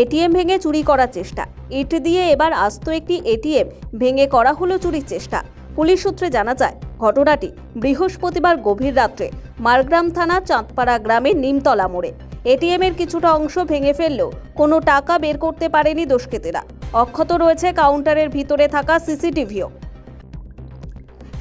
ATM ভেঙে চুরি করার চেষ্টা। ইট দিয়ে এবার আস্ত একটি এটিএম ভেঙে করা হলো চুরির চেষ্টা। পুলিশ সূত্রে জানা যায়, ঘটনাটি বৃহস্পতিবার গভীর রাত্রে মারগ্রাম থানা চাঁদপাড়া গ্রামের নিমতলা মোড়ে। এটিএম এর কিছুটা অংশ ভেঙে ফেললেও কোনো টাকা বের করতে পারেনি দুষ্কৃতীরা। অক্ষত রয়েছে কাউন্টারের ভিতরে থাকা সিসিটিভিও।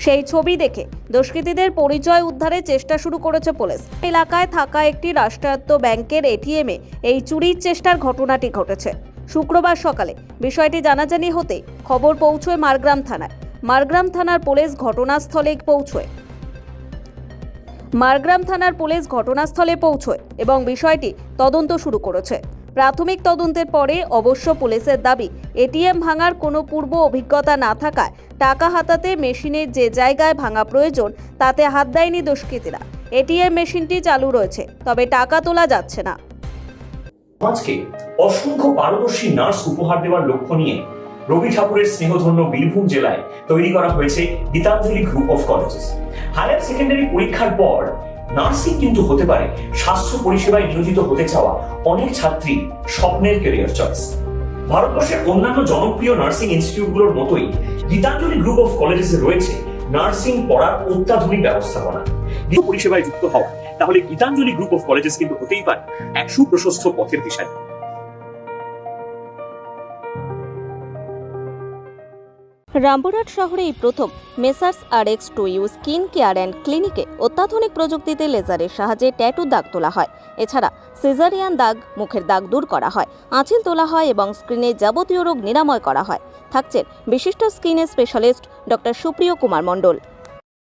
সেই ছবি দেখে দুষ্কৃতীদের পরিচয় উদ্ধারের চেষ্টা শুরু করেছে পুলিশ। এলাকায় থাকা একটি রাষ্ট্রায়ত্ত ব্যাংকের এটিএমে এই চুরির চেষ্টার ঘটনাটি ঘটেছে। শুক্রবার সকালে বিষয়টি জানাজানি হতে খবর পৌঁছয় মারগ্রাম থানায়। মারগ্রাম থানার পুলিশ ঘটনাস্থলে পৌঁছয়। মারগ্রাম থানার পুলিশ ঘটনাস্থলে পৌঁছয় এবং বিষয়টি তদন্ত শুরু করেছে। প্রাথমিক তদন্তের পরে অবশ্য পুলিশের দাবি এটিএম ভাঙার কোনো পূর্ব অভিজ্ঞতা না থাকায় টাকা হাতাতে মেশিনের যে জায়গায় ভাঙা প্রয়োজন, তাতে হাত দেয়নি দুষ্কৃতীরা। এটিএম মেশিনটি চালু রয়েছে, তবে টাকা তোলা যাচ্ছে না। অসংখ্য পারদর্শী নার্স উপহার দেওয়ার লক্ষ্য নিয়ে রবি ঠাকুরের স্নেহধন্য বীরভূম জেলায় তৈরি করা হয়েছে Gitanjali group of colleges higher secondary পরীক্ষার পর নার্সিং কিন্তু হতে পারে, স্বাস্থ্য পরিষেবায় নিয়োজিত হতে চাওয়া অনেক ছাত্রী স্বপ্নের ক্যারিয়ার চয়েস ভারতবর্ষের অন্যান্য জনপ্রিয় নার্সিং ইনস্টিটিউটগুলোর মতোই গীতাঞ্জলি গ্রুপ অফ কলেজেসে রয়েছে নার্সিং পড়ার অত্যাধুনিক ব্যবস্থাপনা। পরিষেবায় যুক্ত হওয়া, তাহলে গীতাঞ্জলি গ্রুপ অফ কলেজেস কিন্তু হতেই পারে এক সুপ্রশস্ত পথের দিশারি। রামপুরহাট শহরে এই প্রথম messrs R X to you skin care and ক্লিনিকে অত্যাধুনিক প্রযুক্তিতে লেজারের সাহায্যে ট্যাটু দাগ তোলা হয়। এছাড়া সিজারিয়ান দাগ, মুখের দাগ দূর করা হয়, আঁচিল তোলা হয় এবং স্ক্রিনে যাবতীয় রোগ নিরাময় করা হয়। থাকছেন বিশিষ্ট স্কিনের স্পেশালিস্ট ডক্টর সুপ্রিয় কুমার মণ্ডল।